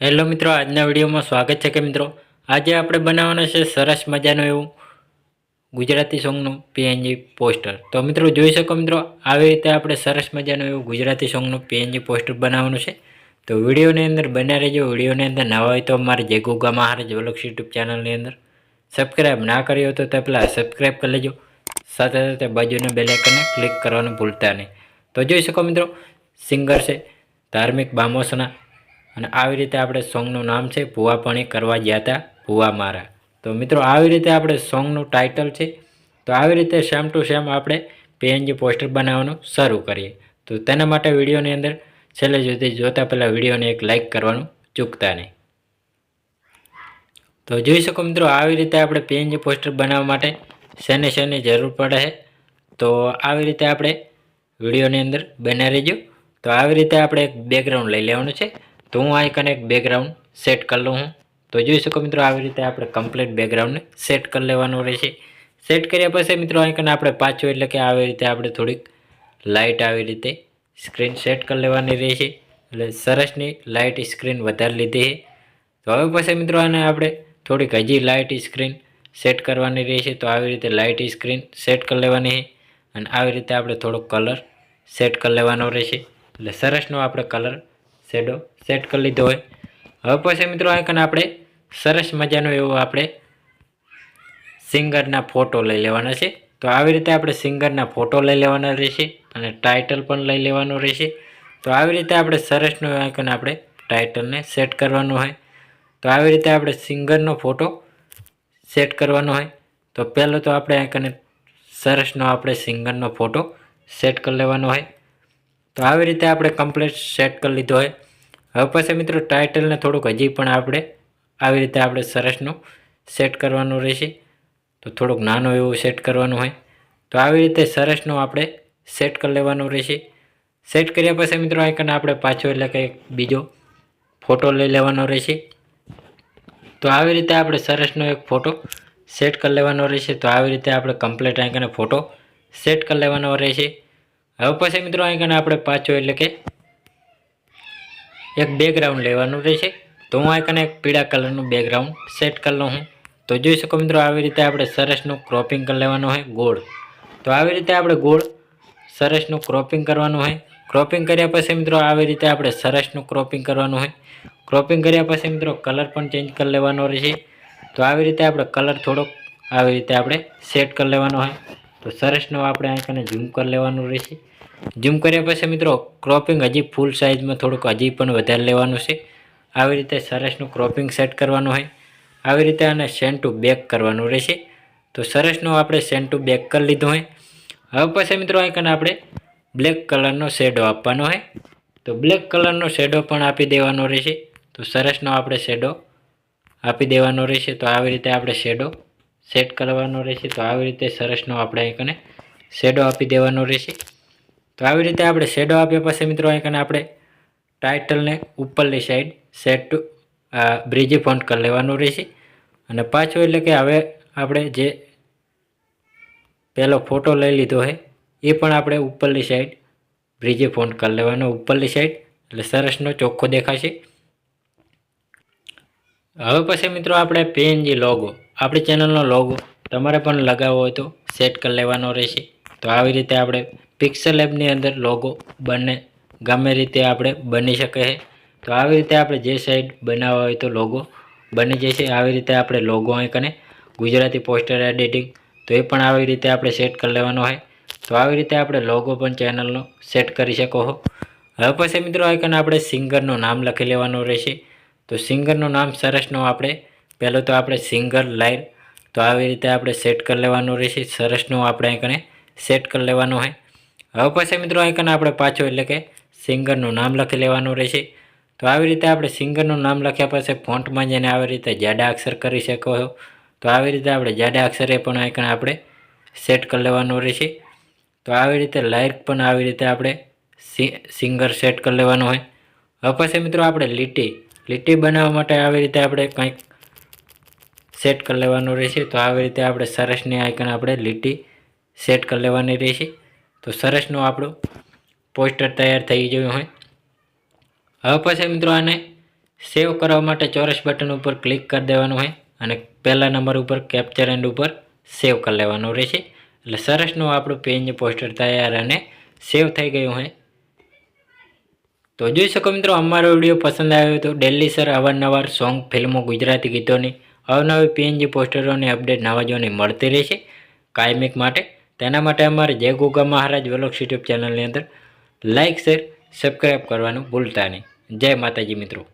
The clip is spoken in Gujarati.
હેલો મિત્રો, આજના વિડીયોમાં સ્વાગત છે કે મિત્રો? આજે આપણે બનાવવાના છે સરસ મજાનું એવું ગુજરાતી સોંગનું પીએનજી પોસ્ટર તો મિત્રો, જોઈ શકો મિત્રો, આવી રીતે આપણે સરસ મજાનું એવું ગુજરાતી સોંગનું પીએનજી પોસ્ટર બનાવવાનું છે. તો વિડીયોની અંદર બન્યા રહેજો. વિડીયોની અંદર નવા હોય તો અમારે જેગુ ગુગા મહારાજ વલોક્સ યુટ્યુબ ચેનલની અંદર સબસ્ક્રાઈબ ના કર્યો તો તે પહેલાં સબસ્ક્રાઈબ કરી લેજો. સાથે સાથે બાજુના બેલાઇકનને ક્લિક કરવાનું ભૂલતા નહીં. તો જોઈ શકો મિત્રો સિંગર છે, ધાર્મિક બામોસના અને આવી રીતે આપણે સોંગનું નામ છે, ભૂવા કરવા ગયા હતા, ભૂવા મારા. તો મિત્રો, આવી રીતે આપણે સોંગનું ટાઇટલ છે, તો આવી રીતે સેમ ટુ સેમ આપણે પીએનજી પોસ્ટર બનાવવાનું શરૂ કરીએ. તો તેના માટે વિડીયોની અંદર છેલ્લે જોતી જોતા પહેલાં વિડીયોને એક લાઇક કરવાનું ચૂકતા નહીં. તો જોઈ શકો મિત્રો, આવી રીતે આપણે પીએનજી પોસ્ટર બનાવવા માટે શેને શેની જરૂર પડે છે, તો આવી રીતે આપણે વિડીયોની અંદર બનાવી રહેજો. તો આવી રીતે આપણે એક બેકગ્રાઉન્ડ લઈ લેવાનું છે. તો હું અહીં કને એક બેકગ્રાઉન્ડ સેટ કરી લઉં હું. તો જોઈ શકો મિત્રો આવી રીતે આપણે કમ્પ્લીટ બેકગ્રાઉન્ડને સેટ કરી લેવાનું રહેશે. સેટ કર્યા પછી મિત્રો અહીં આપણે પાછું એટલે કે આવી રીતે આપણે થોડીક લાઇટ આવી રીતે સ્ક્રીન સેટ કરી લેવાની રહેશે. એટલે સરસની લાઇટ સ્ક્રીન વધારે લીધી છે. તો હવે પછી મિત્રો આને આપણે થોડીક હજી લાઇટ સ્ક્રીન સેટ કરવાની રહેશે. તો આવી રીતે લાઇટ સ્ક્રીન સેટ કરી લેવાની છે. અને આવી રીતે આપણે થોડોક કલર સેટ કરી લેવાનો રહેશે. એટલે સરસનો આપણે કલર શેડો સેટ કરી લીધો હોય. હવે પછી મિત્રો અહીં આપણે સરસ મજાનો એવો આપણે સિંગરના ફોટો લઈ લેવાના છે. તો આવી રીતે આપણે સિંગરના ફોટો લઈ લેવાના રહેશે અને ટાઇટલ પણ લઈ લેવાનું રહેશે. તો આવી રીતે આપણે સરસનો આઇકન આપણે ટાઇટલને સેટ કરવાનું હોય. તો આવી રીતે આપણે સિંગરનો ફોટો સેટ કરવાનો હોય. તો પહેલો તો આપણે આઇકને સરસનો આપણે સિંગરનો ફોટો સેટ કરી લેવાનો હોય. તો આવી રીતે આપણે કમ્પ્લીટ સેટ કરી લીધો હોય. હવે પછી મિત્રો ટાઇટલને થોડુંક હજી પણ આપણે આવી રીતે આપણે સરસનું સેટ કરવાનું રહેશે. તો થોડુંક નાનું એવું સેટ કરવાનું હોય. તો આવી રીતે સરસનું આપણે સેટ કરી લેવાનું રહેશે. સેટ કર્યા પછી મિત્રો આઈકન આપણે પાછો એટલે કે બીજો ફોટો લઈ લેવાનો રહેશે. તો આવી રીતે આપણે સરસનો એક ફોટો સેટ કરી લેવાનો રહેશે. તો આવી રીતે આપણે કમ્પ્લીટ આઈકને ફોટો સેટ કરી લેવાનો રહેશે. હવે પછી મિત્રો આઈકન આપણે પાછો એટલે કે એક બેકગ્રાઉન્ડ લેવાનું રહેશે. તો હું આઈકને એક પીળા કલરનું બેકગ્રાઉન્ડ સેટ કરી લઉં હું. તો જોઈ શકો મિત્રો, આવી રીતે આપણે સરસનું ક્રોપિંગ કરી લેવાનું હોય, ગોળ. તો આવી રીતે આપણે ગોળ સરસનું ક્રોપિંગ કરવાનું હોય. ક્રોપિંગ કર્યા પછી મિત્રો, આવી રીતે આપણે સરસનું ક્રોપિંગ કરવાનું હોય. ક્રોપિંગ કર્યા પછી મિત્રો કલર પણ ચેન્જ કરી લેવાનો રહેશે. તો આવી રીતે આપણે કલર થોડોક આવી રીતે આપણે સેટ કરી લેવાનો હોય. તો સરસનો આપણે આંખને ઝૂમ કરી લેવાનું રહેશે. ઝૂમ કર્યા પછી મિત્રો ક્રોપિંગ હજી ફૂલ સાઇઝમાં થોડુંક હજી પણ વધારે લેવાનું છે. આવી રીતે સરસનું ક્રોપિંગ સેટ કરવાનું હોય. આવી રીતે આને સેન્ટ ટુ બેક કરવાનું રહેશે. તો સરસનું આપણે સેન્ટ ટુ બેક કરી લીધું હોય. હવે પછી મિત્રો આંખને આપણે બ્લેક કલરનો શેડો આપવાનો હોય. તો બ્લેક કલરનો શેડો પણ આપી દેવાનો રહેશે. તો સરસનો આપણે શેડો આપી દેવાનો રહેશે. તો આવી રીતે આપણે શેડો સેટ કરવાનો રહેશે. તો આવી રીતે સરસનો આપણે અહીંકને શેડો આપી દેવાનો રહેશે. તો આવી રીતે આપણે શેડો આપ્યા પછી મિત્રો અહીંકને આપણે ટાઇટલને ઉપરની સાઈડ સેટ ટુ બ્રિજી ફોન્ટ કરી લેવાનું રહેશે. અને પાછું એટલે કે હવે આપણે જે પહેલો ફોટો લઈ લીધો છે એ પણ આપણે ઉપરની સાઈડ બ્રિજી ફોન્ટ કરી લેવાનો ઉપરની સાઈડ. એટલે સરસનો ચોખ્ખો દેખાશે. હવે પછી મિત્રો આપણે પીએનજી લોગો આપણી ચેનલનો લોગો તમારે પણ લગાવવો હોય તો સેટ કરી લેવાનો રહેશે. તો આવી રીતે આપણે પિક્સલ એપની અંદર લોગો બંને ગમે રીતે આપણે બની શકે છે. તો આવી રીતે આપણે જે સાઈડ બનાવવા હોય તો લોગો બની જશે. આવી રીતે આપણે લોગો અહીં કને ગુજરાતી પોસ્ટર એડિટિંગ તો એ પણ આવી રીતે આપણે સેટ કરી લેવાનો હોય. તો આવી રીતે આપણે લોગો પણ ચેનલનો સેટ કરી શકો હો હવે પછી મિત્રો આઈકન આપણે સિંગરનું નામ લખી લેવાનું રહેશે. તો સિંગરનું નામ સરસનું આપણે પહેલું તો આપણે સિંગર લાઇન તો આવી રીતે આપણે સેટ કરી લેવાનું રહેશે. સરસનું આપણે આઈકને સેટ કરી લેવાનું હોય. હવે પછી મિત્રો આઈકન આપણે પાછું એટલે કે સિંગરનું નામ લખી લેવાનું રહેશે. તો આવી રીતે આપણે સિંગરનું નામ લખ્યા પછી ફોન્ટમાં જઈને આવી રીતે જાડા અક્ષર કરી શકો છો. તો આવી રીતે આપણે જાડા અક્ષરે પણ આઈકન આપણે સેટ કરી લેવાનું રહેશે. તો આવી રીતે લાઇક પણ આવી રીતે આપણે સિંગર સેટ કરી લેવાનું હોય. હવે પછી મિત્રો આપણે લીટી લીટી બનાવવા માટે આવી રીતે આપણે કંઈક સેટ કરી લેવાનું રહેશે. તો આવી રીતે આપણે સરસની આઈકન આપણે લીટી સેટ કરી લેવાની રહેશે. તો સરસનું આપણું પોસ્ટર તૈયાર થઈ ગયું હોય. હવે પછી મિત્રો આને સેવ કરવા માટે ચોરસ બટન ઉપર ક્લિક કરી દેવાનું હોય અને પહેલા નંબર ઉપર કેપ્ચર એન્ડ ઉપર સેવ કરી લેવાનું રહેશે. એટલે સરસનું આપણું પેજ પોસ્ટર તૈયાર અને સેવ થઈ ગયું હોય. તો જોઈ શકો મિત્રો, અમારો વીડિયો પસંદ આવ્યો તો ડેલી સર અવારનવાર સોંગ ફિલ્મો ગુજરાતી ગીતોની અવનવી પીએનજી પોસ્ટરોની અપડેટ નવા જોવાની મળતી રહેશે. કાયમિક માટે, તેના માટે અમારે જય ગુગા મહારાજ વેલોક્સ યુટ્યુબ ચેનલની અંદર લાઇક શેર સબસ્ક્રાઈબ કરવાનું ભૂલતા નહીં. જય માતાજી મિત્રો.